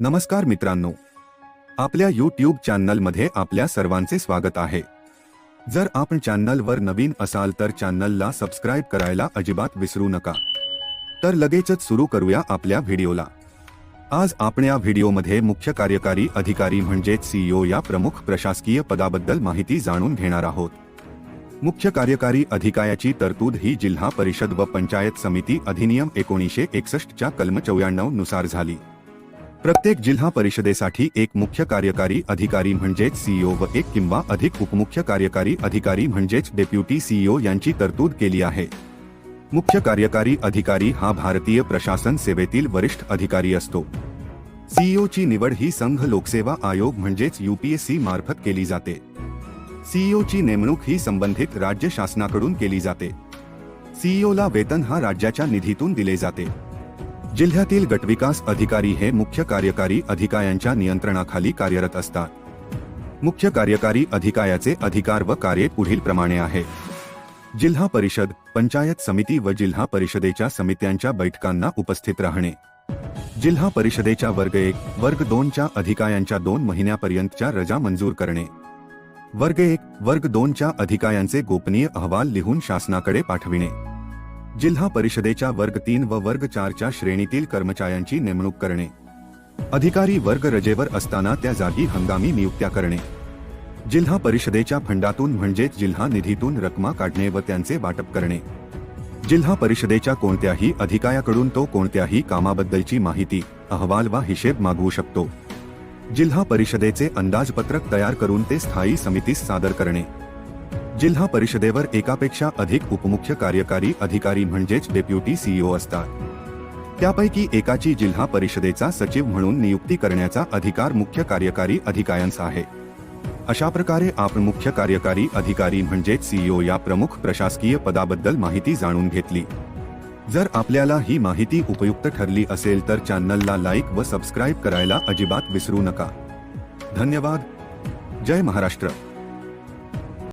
नमस्कार मित्रांनो. आपल्या यूट्यूब चॅनलमध्ये आपल्या सर्वांचे स्वागत आहे. जर आपण चॅनलवर नवीन असाल तर चॅनलला सबस्क्राईब करायला अजिबात विसरू नका. तर लगेचच सुरू करूया आपल्या व्हिडिओला. आज आपण या व्हिडिओमध्ये मुख्य कार्यकारी अधिकारी म्हणजेच सीईओ या प्रमुख प्रशासकीय पदाबद्दल माहिती जाणून घेणार आहोत. मुख्य कार्यकारी अधिकाऱ्याची तरतूद ही जिल्हा परिषद व पंचायत समिती अधिनियम एकोणीसशे एकसष्टच्या कलम चौऱ्याण्णवनुसार झाली. प्रत्येक जिल्हा परिषदेसाठी एक मुख्य कार्यकारी अधिकारी म्हणजेच सीईओ व एक किंवा अधिक उपमुख्य कार्यकारी अधिकारी म्हणजेच डेप्युटी सीईओ यांची तरतूद केली आहे. मुख्य कार्यकारी अधिकारी हा भारतीय प्रशासन सेवेतील वरिष्ठ अधिकारी असतो. सीईओची निवड ही संघ लोकसेवा आयोग म्हणजेच युपीएससी मार्फत केली जाते. सीईओची नेमणूक ही संबंधित राज्य शासनाकडून केली जाते. सीईओला वेतन हा राज्याच्या निधीतून दिले जाते. जिल्ह्यातील गटविकास अधिकारी हे मुख्य कार्यकारी अधिकाऱ्यांच्या नियंत्रणाखाली कार्यरत असतात. मुख्य कार्यकारी अधिकाऱ्याचे अधिकार व कार्य पुढील प्रमाणे आहे. जिल्हा परिषद पंचायत समिती व जिल्हा परिषदेच्या समित्यांच्या बैठकांना उपस्थित राहणे. जिल्हा परिषदेच्या वर्ग एक वर्ग दोनच्या अधिकाऱ्यांच्या दोन महिन्यापर्यंतच्या रजा मंजूर करणे. वर्ग एक वर्ग दोनच्या अधिकाऱ्यांचे गोपनीय अहवाल लिहून शासनाकडे पाठविणे. जिल्हा परिषदेच्या वर्ग तीन व वर्ग चारच्या श्रेणीतील कर्मचाऱ्यांची नेमणूक करणे. अधिकारी वर्ग रजेवर असताना त्या जागी हंगामी नियुक्त्या करणे. जिल्हा परिषदेच्या फंडातून म्हणजेच जिल्हा निधीतून रकमा काढणे व त्यांचे वाटप करणे. जिल्हा परिषदेच्या कोणत्याही अधिकाऱ्याकडून तो कोणत्याही कामाबद्दलची माहिती अहवाल वा हिशेब मागवू शकतो. जिल्हा परिषदेचे अंदाजपत्रक तयार करून ते स्थायी समितीस सादर करणे. जिल्हा परिषदेवर एकापेक्षा अधिक उपमुख्य कार्यकारी अधिकारी म्हणजेच डेप्युटी सीईओ असतात. त्यापैकी एकाची जिल्हा परिषदेचा सचिव म्हणून नियुक्ती करण्याचा अधिकार मुख्य कार्यकारी अधिकाऱ्यांचा आहे. अशा प्रकारे आपण मुख्य कार्यकारी अधिकारी म्हणजेच सीईओ या प्रमुख प्रशासकीय पदाबद्दल माहिती जाणून घेतली. जर आपल्याला ही माहिती उपयुक्त ठरली असेल तर चॅनलला लाईक व सबस्क्राईब करायला अजिबात विसरू नका. धन्यवाद. जय महाराष्ट्र.